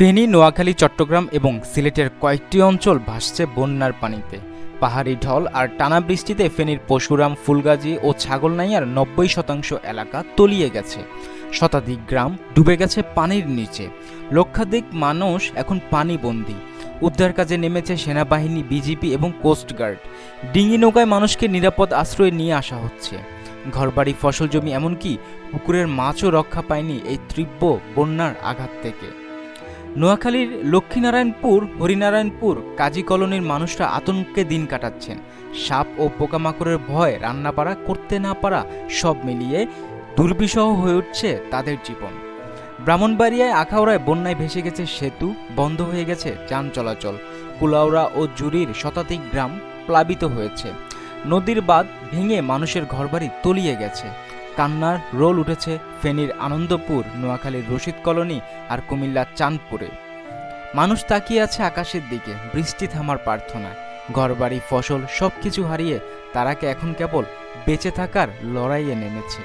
ফেনী, নোয়াখালী, চট্টগ্রাম এবং সিলেটের কয়েকটি অঞ্চল ভাসছে বন্যার পানিতে। পাহাড়ি ঢল আর টানা বৃষ্টিতে ফেনীর পশুরাম ফুলগাজী ও ছাগলনাইয়ার নব্বই শতাংশ এলাকা তলিয়ে গেছে। শতাধিক গ্রাম ডুবে গেছে পানির নিচে। লক্ষাধিক মানুষ এখন পানিবন্দী। উদ্ধার কাজে নেমেছে সেনাবাহিনী, বিজিপি এবং কোস্টগার্ড ডিঙি নৌকায় মানুষকে নিরাপদ আশ্রয়ে নিয়ে আসা হচ্ছে। ঘরবাড়ি, ফসল জমি এমনকি পুকুরের মাছও রক্ষা পায়নি এই তীব্র বন্যার আঘাত থেকে। নোয়াখালীর লক্ষ্মীনারায়ণপুর, হরিনারায়ণপুর কাজী কলোনির মানুষরা আতঙ্কে দিন কাটাচ্ছেন। সাপ ও পোকামাকড়ের ভয় রান্নাপাড়া করতে না পারা সব মিলিয়ে দুর্বিষহ হয়ে উঠছে তাদের জীবন। ব্রাহ্মণবাড়িয়ায়, আখাউড়ায় বন্যায় ভেসে গেছে সেতু, বন্ধ হয়ে গেছে যান চলাচল। কুলাউড়া ও জুরির শতাধিক গ্রাম প্লাবিত হয়েছে। নদীর বাঁধ ভেঙে মানুষের ঘরবাড়ি তলিয়ে গেছে। কান্নার রোল উঠেছে ফেনীর আনন্দপুর, নোয়াখালীর রশিদ কলোনি আর কুমিল্লার চাঁদপুরে। মানুষ তাকিয়ে আছে আকাশের দিকে, বৃষ্টি থামার প্রার্থনা ঘরবাড়ি, ফসল সব কিছু হারিয়ে তারাকে এখন কেবল বেঁচে থাকার লড়াইয়ে নেমেছে।